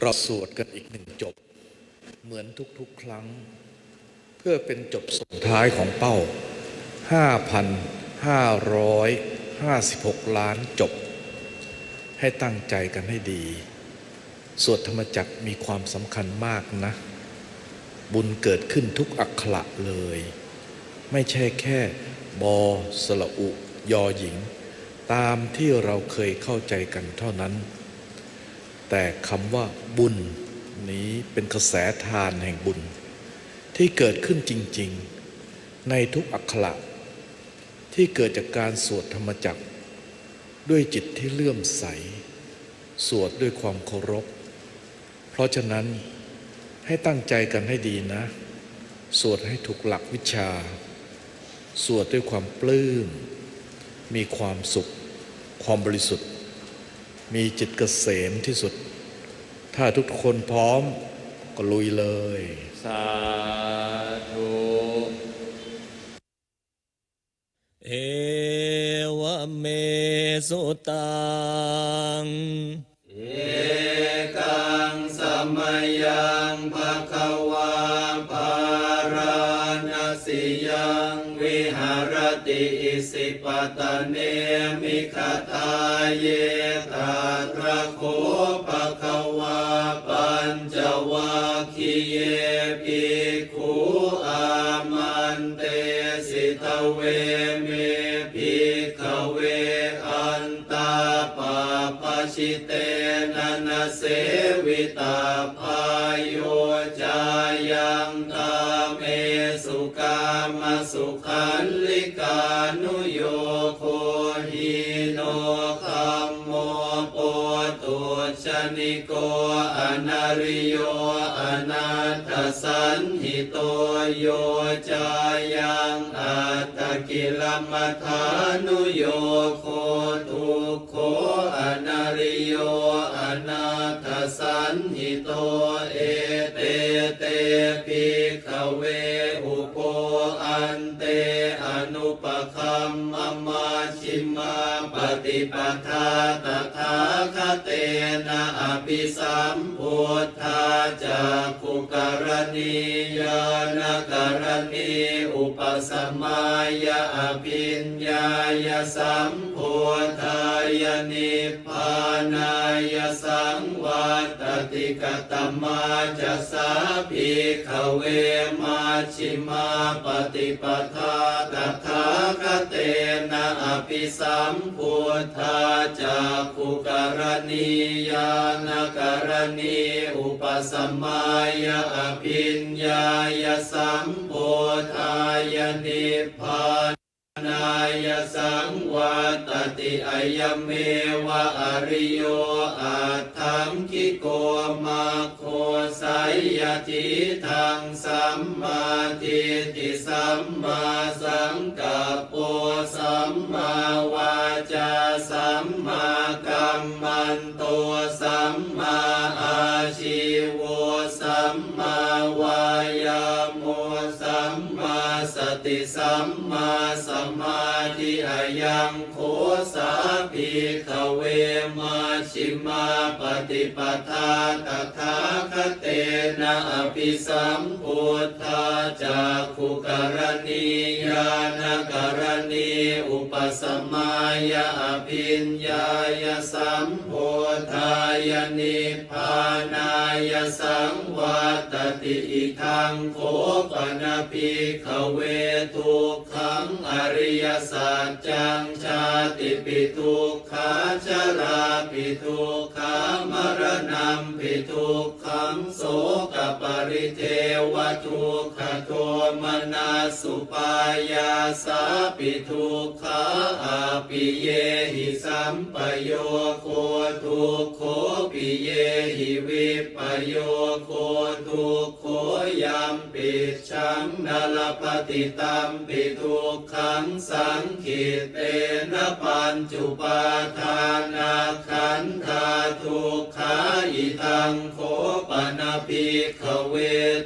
เราสวดกันอีกหนึ่งจบ เหมือนทุกๆครั้ง เพื่อเป็นจบส่งท้ายของเป้า 5,556 ล้านจบ ให้ตั้งใจกันให้ดี สวดธรรมจักรมีความสำคัญมากนะ บุญเกิดขึ้นทุกอักขระเลย ไม่ใช่แค่บอสละอุ ยอหญิง ตามที่เราเคยเข้าใจกันเท่านั้น แต่คำว่าบุญนี้เป็นกระแสทานแห่งบุญ ที่เกิดขึ้นจริง ๆ ในทุกอักขระที่เกิดจากการสวดธรรมจักรด้วยจิตที่เลื่อมใส สวดด้วยความเคารพ เพราะฉะนั้นให้ตั้งใจกันให้ดีนะ สวดให้ถูกหลักวิชา สวดด้วยความปลื้ม มีความสุข ความบริสุทธิ์ มีจิตเกษมที่สุด ถ้าทุกคนพร้อมก็ลุยเลย สาธุ เอวเมสุตัง เอกังสมยังภะคะวาปาราณสิยังวิหารติอิสิปตะเนมิคทาเยตาตระโค ชิเตนะนะเสวิตาพายโยจายังตาเมสุกามสุขันลิกานุโยโคหิโนคัมโมโปตุชนิโกอนาริโยอนาถสันหิโตโยจายังอัตตกิลมัฐานุโยโคทุ โยอนาถสันหิโตเอเตเตปิขเวอุโปอันเตอนุปคัมมมาชิมาปฏิปทาตถาคเตนะอภิสัมพุทธาจากุกรณียานกรณีอุปสมายาอภิญญายสัมพ ทธายนิพพานายสังวัตติกตมาจะสาภิกเวมาชิมาปฏิปทาตถาคเตนะอภิสัมพุทธาจากขุกรณียานกรณีอุปสมายอภิญญายสัมพุทธายนิพพาน นายสังวาตติอายเมวะอริโยอาทังคิโกมาโคสายติทังสัมมาทิฏฐิสัมมาสั สัมมาสมาธิอายัง สาภิกเวมาชิมาปฏิปทาตถาคเตนะอภิสัมพุทธาจากขุกรณียานกรณีอุปสมายาอภิญญายสัมพุทธายนิพานายสังวัตติอิทังโคปนาภิกเวทุกขังอริยสัจจังชาติปิทุกขาชราปิทุกขามรณะปิทุกขังโสกปริเทวทุกขโทมนาสุปายาสาปิทุกขาอาปิเยหิสัมปโยโคทุกโคปิเยหิวิปโยโคทุกโคยัมปิชังนลปฏิตัมปิทุกขังสังขิตเตนะปญจุปาทานาขันธาทุกขาอิทังโคปนาภิขเว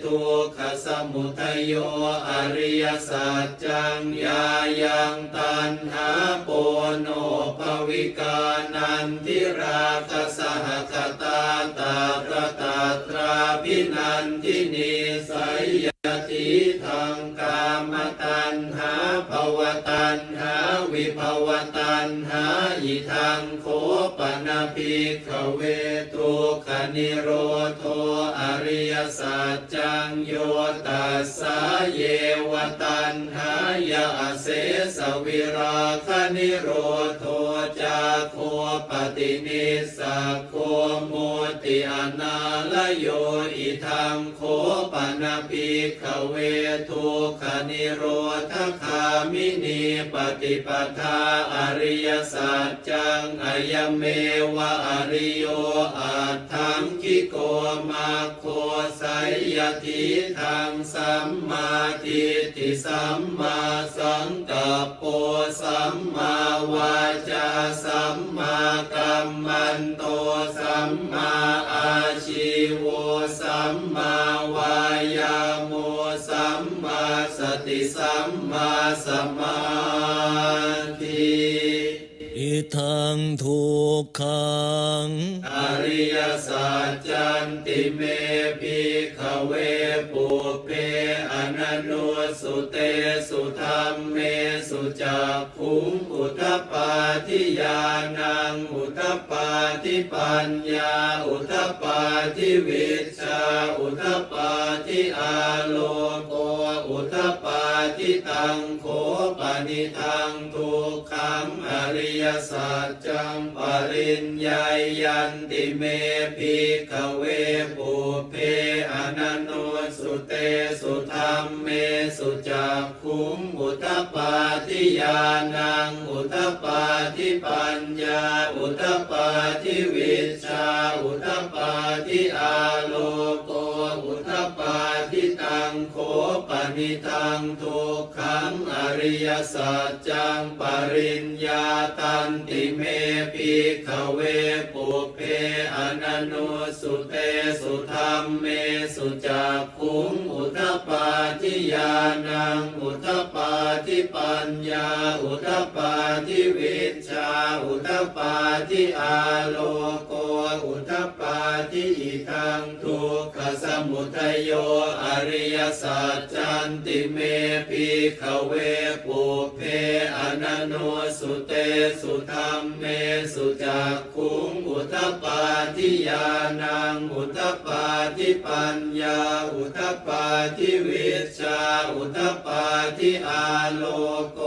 ทุกขสมุทโยอริยสัจจังยายังตันหาโปโนภวิกานันทิราคสหคตาตาตตาตระตนันทินีสย เวตุคนิโรโทอริยสัจจังโยตัสสะเยวตันหายาเสสวิราคนิโรโท โคปฏินิสโคโมติอนาลโยอิทังโคปนาภิขเวทุคนิโรธคามินีปฏิปทาอริยสัจจังอายเมวะอริโยอาทังคิโกมาโคไสยทิทางสัมมาทิฏฐิสัมมาสังกัปโปสัมมาวาจาสัมมากัมมันโตสัมมาอาชีโวสัมมาวายาโมสัมมาสติสัมมาสมาธิ ทังทุกขัง อริยสัจจันติเมภิขเวปุเพอนันโนสุเตสุธรรมเมสุจักขุงอุทปปาทิยานังอุทปปาทิปัญญา อุทปปาทิวิชา อุทปาทิอาโลโก อุทปปาทิตังโคปนิทังทุกขังอริยสัจจังปริญญายันติเมภิกเวปุเพอนันโนสุเตสุธรรมเมสุจักขุงอุทปปาทิยานังอุทปปาทิปัญญาอุทปปาทิวิชาอุทปปาทิอาโลโกอุทปปาทิ โคปนิทังทุกขังอริยสัจจังปริญญาตันติเมภิขเวปุเพอนันโนสุเตสุธรรมเมสุจักขุงอุทปปาทิยานังอุทปปาทิปัญญาอุทปปาทิวิชาอุทปาทิอาโลโกอุทปาทิังทุกขสมุทัยโยอริยสัจจันติเมภิกขเวปุก อนันโนสุเตสุธรรมเมสุจักขุงอุทปปาทิยานังอุทปปาทิปัญญาอุทปปาทิวิชาอุทปปาทิอาโลโก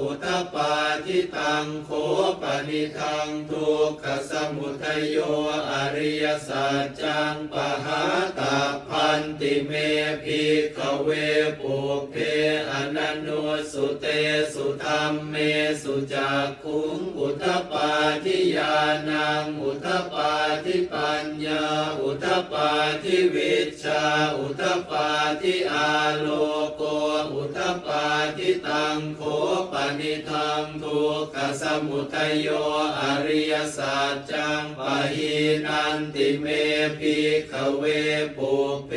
อุทปปาทิตังโคปนิทังทุกขสมุทโยอริยสัจจังปหาตาพันติเมภิกขเวปุเพอนันโนสุเตสุธรรมเมสุจักขุงอุทปาทิยานังอุทปาทิปัญญา อุทปาทิวิชา อุทปาทิอาโลโก อุทปาทิตังโขปนิทังทุกขสมุทโยอริยสัจจังปะหินันติเมภิกขเวปุเพ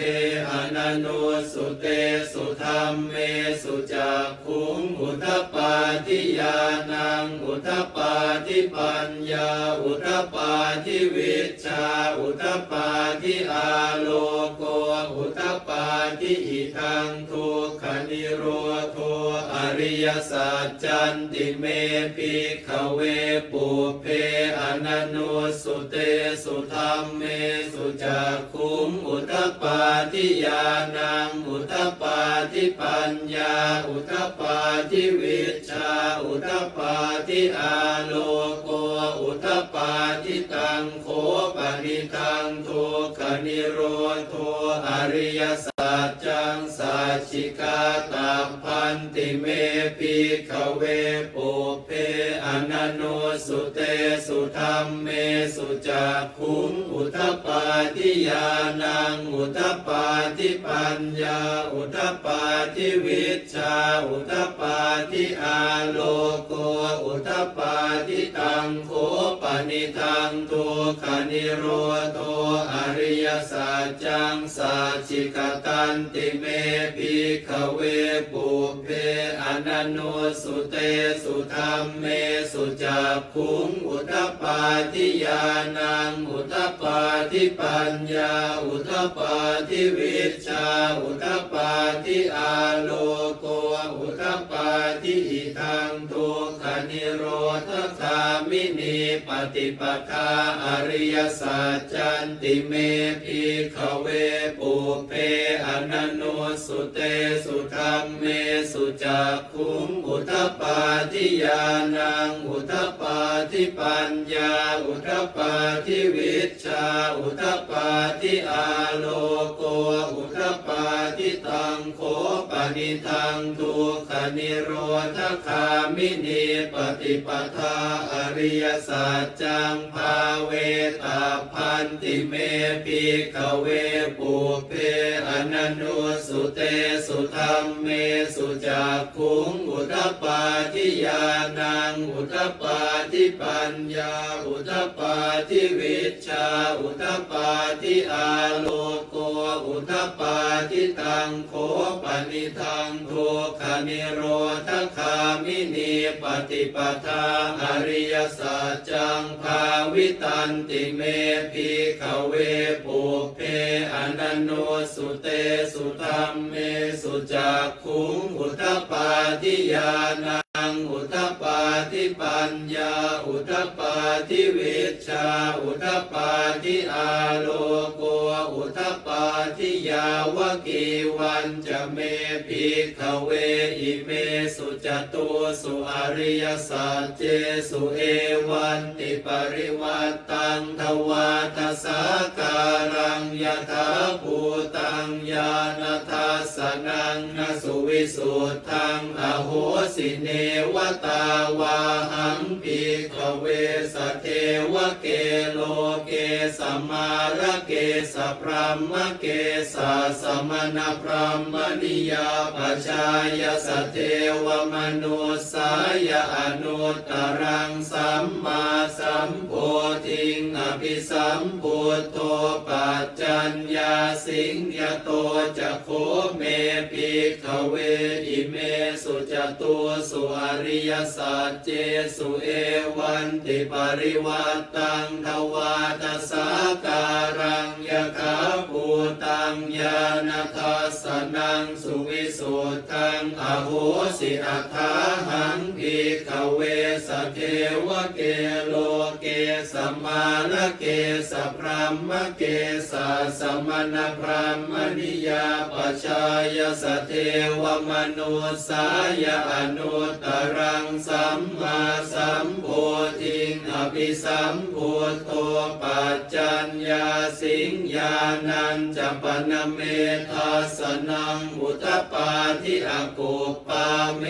อนันโนสุเตสุธรรมเมสุจักขุงอุทปปาทิยานังอุทปปาทิปัญญาอุทปปาทิวิชาอุทปาทิอาโลโกอุทป ปาทิอิทังทุกขนิโรโทอริยสัจจันติเมภิกขเวปุเพอนันโนสุเตสุธรรมเมสุจักคุง ทปปาทิยานัง อุทปปาทิปัญญา อุทปปาทิวิชา อุทปปาทิอาโลโก อุทปปาทิตังโคปนิทังทุกขนิโรโทอริยสัจจังสัจจิกาตาพันติเมภิขเวป สุเตสุธรรมเมสุจักขุงอุทปปาทิยานังอุทปปาทิปัญญา อุทปปาทิวิชชาอุทปปาทิอาโลโก อุทปปาทิตังโคป นิทังทุกขนิโรโทอริยสัจจังสัจจิกตันติเมภิกขเวปุเพอนันโนสุเตสุธรรมเมสุจักขุงอุทปปาทิยานังอุทปปาทิปัญญาอุทปปาทิวิชาอุทปปาทิอาโลโกอุทปาทิอิทังทุกขนิโรธคามินีปฏิปทาอริยสัจจันติเมพิขเวปุเพอนันโนสุเตสุธรรมเมสุจักขุงอุทปปาทิยานังอุทปปาทิปัญญา อุทปปาทิวิชา อุทปปาทิอาโลโกอุทปาทิ ตังโคปนิทังทุกขนิโรธคามินีปฏิปทาอริยสัจจังภาเวตาพันติเมปิกเวปุเพอ นันโนสุเตสุธรรมเมสุจักขุงอุทปปาทิยานังอุทปปาทิปัญญาอุทปปาทิวิชาอุทปปาทิอาโลโกอุทปปาทิตังโคปนิทังทุกขนิโรธคามินีปฏิปทาอริยสัจจังภาวิตันติเมพิขเวปุเพอนันโนสุเตสุธรรมเมสุจักขุงอุทปปาทิยานา งอุทปปาทิปัญญาอุทปปาทิวิชชาอุทปปาทิอาโลโกอุทปปาทิยาวกีวันจะเมพิขเวอิเมสุจตุสุอริยสัจเจสุเอวันติปริวัตตังทวาทสาการังยถาภูตังญาณทัสสนังนสุวิสุทธังอโหสิเนวตาวาหังปิขเวสเทวเกโลเกสมาระเกสพรหมเกสสมณพรหมนิยาปชายสเทวมนุสายอนุตตรังสัมมาสัมโพธิงอภิสัมพุทโธปัจจัญญาสิงยโตจะโคเมปิขเวอิเมสุจตุสุอริยสัจเจสุเอวันติปริวัตตังทวาทสาการังยะขาภูตังญาณทัสสนังสุวิสุทธังอโหสิอัฏฐาหังพิขเวสเทวเกโลเกสมาลเกสพรหมเกสสมณพรหมนิยาปชายสเทวมนุสายอนุตรังสัมมาสัมโพธิงอภิสัมโพโตปัจจั ญญาสิงญานันจะปนเมทัสนังอุทปปาทิอากุปปาเม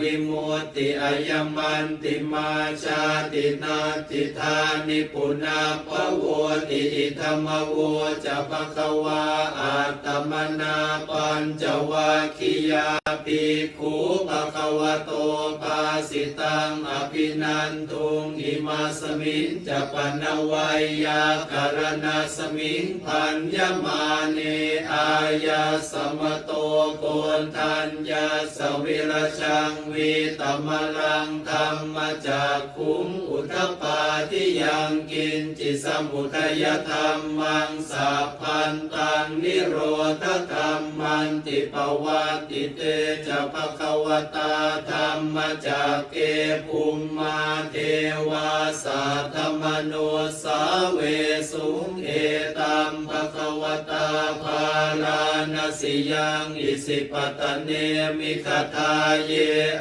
วิมุตติอายมันติมาชาตินาติธานิปุนาภโวติอิธรรมโวจะปะคะวาอาตมนาปัญจวัคคียาภิกขุภะคะวโตภาสิตังอภินันทุงอิมาสมิงจะปนวัยยาการณาสมิงพันยมาเนอายาสมโตโกนทัญญาสวิรชังวีตมลังธรรมจากขุงอุทปปาทิยังกินจิสมุทยธรรมังสัพพันตังนิโรธธรรมันติปวัติเตจะภควตาธรรมจากเกภูมิมาเทวาสัทธมโนสาเวสุงเอตัมภควตาภาลานสิยังอิสิปตะเนมิคทาเย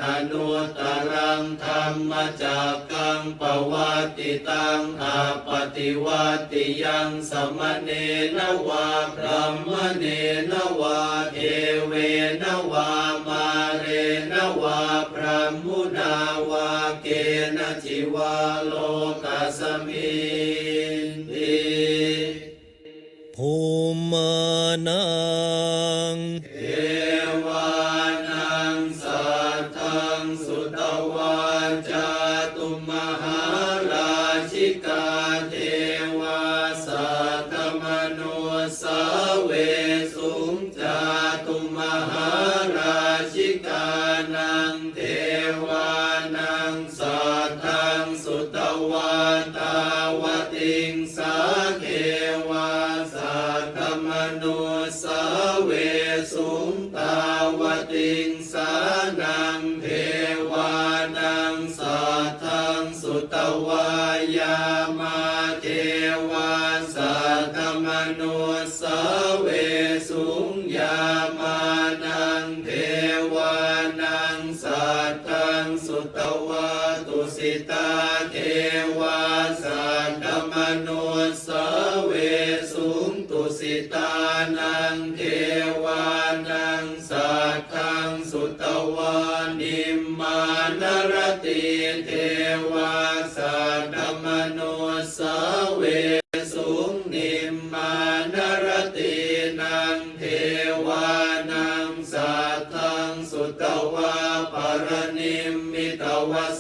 อนุตตรังธรรมจากกังปวัติตังอาปฏิวัติยังสมเนนวาพรหมเนนวาเอเวนวามาเรนวาพรหมุนาวาเกณจิวาโล ร มโนสั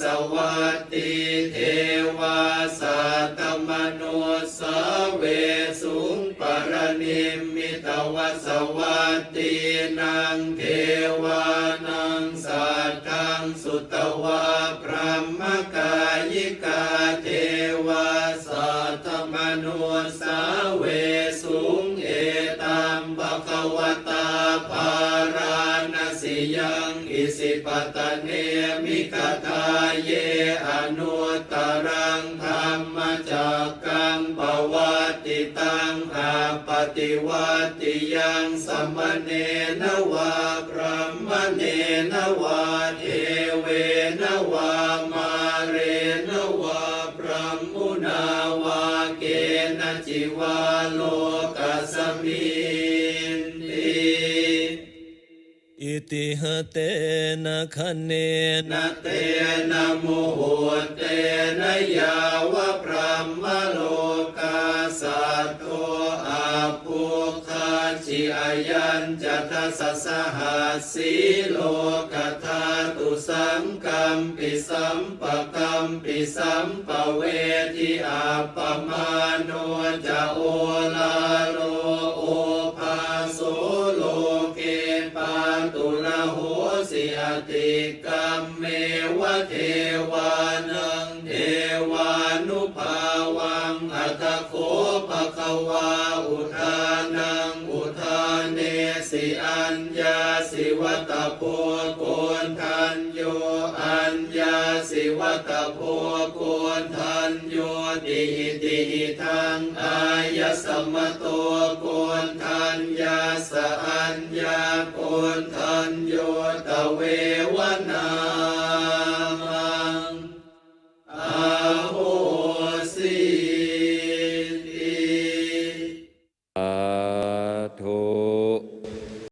สวัสดีเทวาสัตมโนสเวสุงปรนิมมิตวสวัสดีนางเทว มิกทาเยอนุตรังธรรมจักกังปวัติตังอาปฏิวัติยังสัมเนนวาพระมเนนวาเทเวนวามาเรนวาพระมุนาวาเกณจิวาโลกัสมิ ติหะเตนะคะเนนะนาเตนะโมโหเตนะยาวะพระมโลกาสัตโตอาภูคาจิอายัญจัตสัสสหัสสีโลกธาตุสังกัมปิสัมปะกัมปิสัมปะเวทิอาปมาโนจะโอลาโล วาอุทานังอุทานเนสิอัญญาสิวัตโพโกนทันโยอัญญาสิวัตโพโกนทันโยติอิติอิทังอายสมโตโกนทันยาสอัญญาโกนทันโยตเววนา